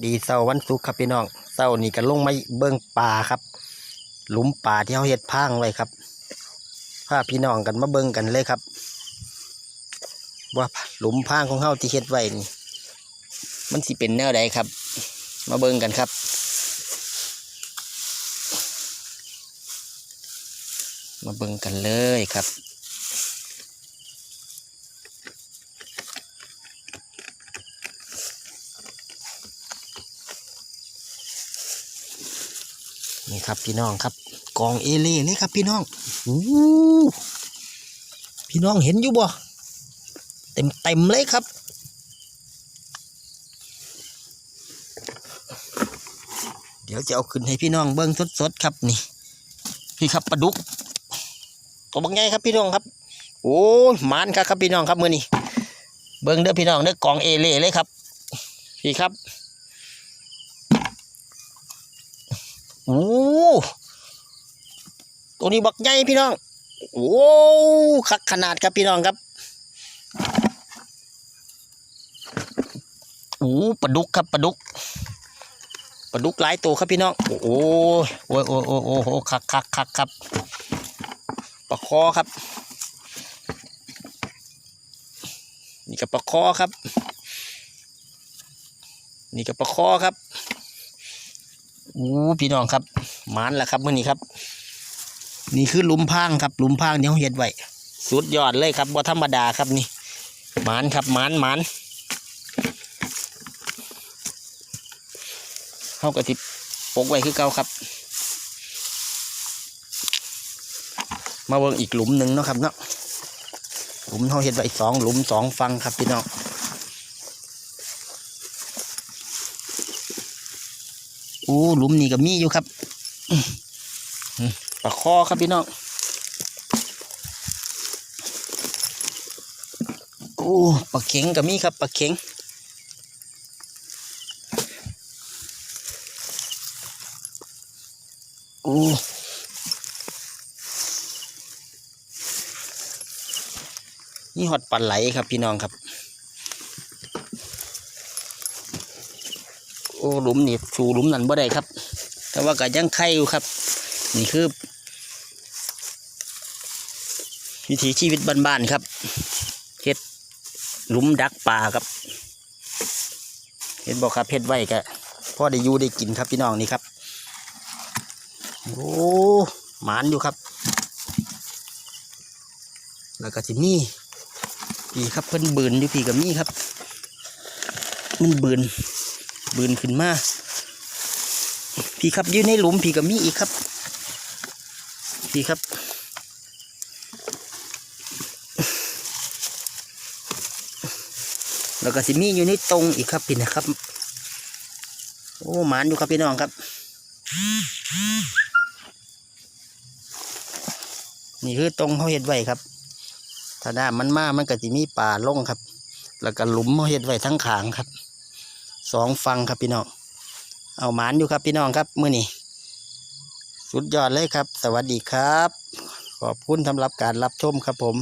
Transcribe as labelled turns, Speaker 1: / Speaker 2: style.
Speaker 1: ดีเสาวันศุกร์ครับพี่น้องเสานี้ก็ลงไมาเบิ่งป่าครับ หลุมป่าที่เขาเฮ็ดพางไว้ครับพาพี่น้องกันมาเบิ่งกันเลยครับ ว่าหลุมพางของเขาที่เฮ็ดไว้นี่มันสิเป็นแนวใดครับ มาเบิ่งกันครับมาเบิ่งกันเลยครับ นี่ครับพี่น้องครับ กองเอเล่เลยครับ พี่น้องอู้พี่น้องเห็นอยู่บ่เต็มเต็มเลยครับ เดี๋ยวจะเอาขึ้นให้พี่น้องเบิ้งสดๆครับนี่พี่ครับปลาดุกตัวบางไงครับพี่น้องครับ โอ้ยหมานครับครับพี่น้องครับมือนี้เบิ้งเด้อพี่น้องเด้อกองเอเล่เลยครับ พี่ครับ โอ้ตัวนี้บักใหญ่พี่น้องโอ้คักขนาดครับพี่น้องครับโอ้ปลาดุกครับปลาดุกปลาดุกหลายตัวครับพี่น้องโอ้โหโอ้โอ้โอ้โอ้โหคักคักคักครับปลาคอครับ นี่กับปลาคอครับ นี่กับปลาคอครับ โอ้พี่น้องครับหมานแล้วครับมื่อนี้ครับ นี่คือลุมพรางครับลุมพรางเดี๋ยวเห็ดไว้สุดยอดเลยครับว่าธรรมดาครับนี่หมานครับหมานหมานเขากระติบปกไว้คือเก่าครับ มาเบิ่งอีกหลุมหนึ่งเนาะครับเนาะหลุมเขาเห็ดไว้สองหลุมสองฟังครับพี่น้อง อ้หลุมนี่ก็มีอยู่ครับปลาคอครับพี่น้องโอ้ปลาเข็งก็มีครับปลาเข็งโอ้นี่หอดปลาไหลครับพี่น้องครับ อ้หลุมนี่สู่หลุมนั่นบ่ได้ครับ แต่ว่าก็ยังไข่อยู่ครับ นี่คือ วิถีชีวิตบ้านๆครับเฮ็ดหลุมดักปลาครับเห็นบอกครับเฮ็ดไว้ก็พ่อได้อยู่ได้กินครับพี่น้องนี่ครับโอ้หมานอยู่ครับ แล้วก็สิมีพี่ครับเพิ่นเบืนอยู่พี่กับมีครับ มันเบืน บืนขึ้นมา พี่ครับยู่ในหลุมพี่ก็มีอีกครับ พี่ครับ แล้วก็สิมีอยู่ในตรงอีกครับพี่นะครับ โอ้หมานอยู่ครับพี่น้องครับ นี่คือตรงเขาเห็ดไว้ครับ ถ้าน้ามันมามันก็จะมีป่าล่งครับ แล้วก็หลุมเขาเห็ดไว้ทั้งขางครับ สองฟังครับพี่น้อง เอาหมานอยู่ครับพี่น้องครับมื้อนี้สุดยอดเลยครับ สวัสดีครับ ขอบคุณสำหรับการรับชมครับผม